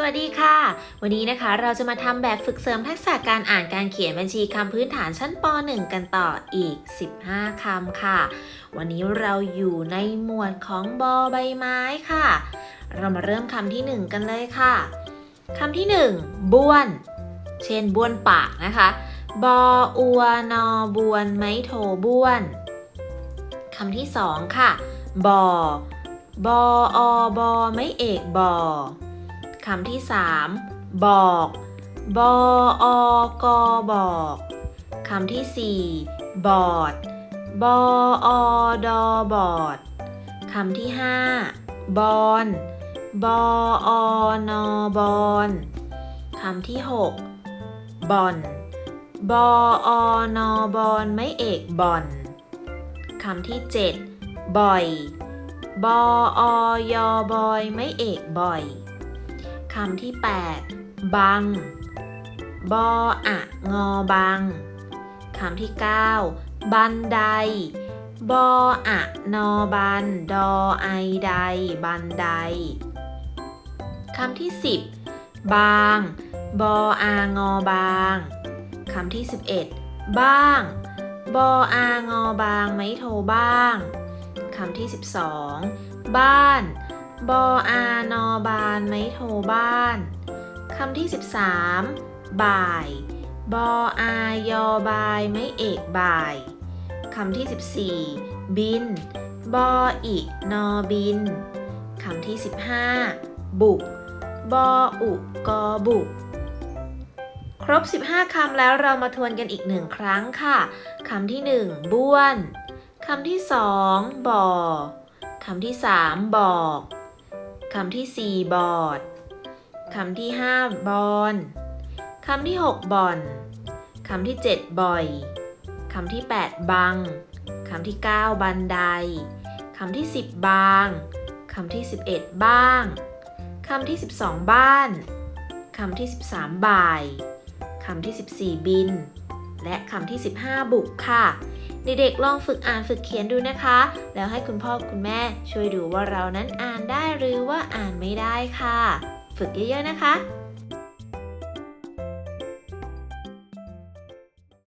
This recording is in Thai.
สวัสดีค่ะ วันนี้นะคะเราจะมาทำแบบฝึกเสริมทักษะการอ่านการเขียนบัญชีคำพื้นฐานชั้นป .1 กันต่ออีก 15คำค่ะ วันนี้เราอยู่ในหมวดของบอใบไม้ค่ะ เรามาเริ่มคำที่ 1 กันเลยค่ะคำที่ 1 บ้วน เช่นบ้วนปากนะคะบออัวนอบวนไม้โทบ้วนคำที่ 2 ค่ะ บอบออบอไม่เอกบอ คำที่ 3 บอก บออกอบอกคำที่ 4 บอด บออดอบอดคำที่ 5 บอน บออนอบอนคำที่ 6 บอน บออนอบอนไม่เอกบอนคำที่ 7 บ่อย บออยอบอยไม่เอกบ่อยำที่ 8 บัง บออะงอบัง คำที่ 9 บันได บออะนอบัน ดอไอได บันได คำที่ 10 บาง บออางอบาง คำที่ 11 บ้าง บออางอบาง ไม่โทบ้าง คำที่ 12 บ้าน บออานอบานไม้โทบ้าน คำที่ 13 บ่าย บออายอบายไม้เอกบ่าย คำที่ 14 บิน บออินอบิน คำที่ 15 บุก บออุกอบุกครบ 15 คำแล้วเรามาทวนกันอีกหนึ่งครั้งค่ะ คำที่ 1 บ้วน คำที่ 2 บ่อ คำที่ 3 บอก คำที่ 4 บอดคำที่ 5 บอนคำที่ 6 บอนคำที่ 7 บ่อยคำที่ 8 บังคำที่ 9 บันไดคำที่ 10 บางคำที่ 11 บ้างคำที่ 12 บ้านคำที่ 13 บ่ายคำที่ 14 บิน และคำที่ 15 บุกค่ะ เด็กๆลองฝึกอ่านฝึกเขียนดูนะคะ แล้วให้คุณพ่อคุณแม่ช่วยดูว่าเรานั้นอ่านได้หรือว่าอ่านไม่ได้ค่ะ ฝึกเยอะๆนะคะ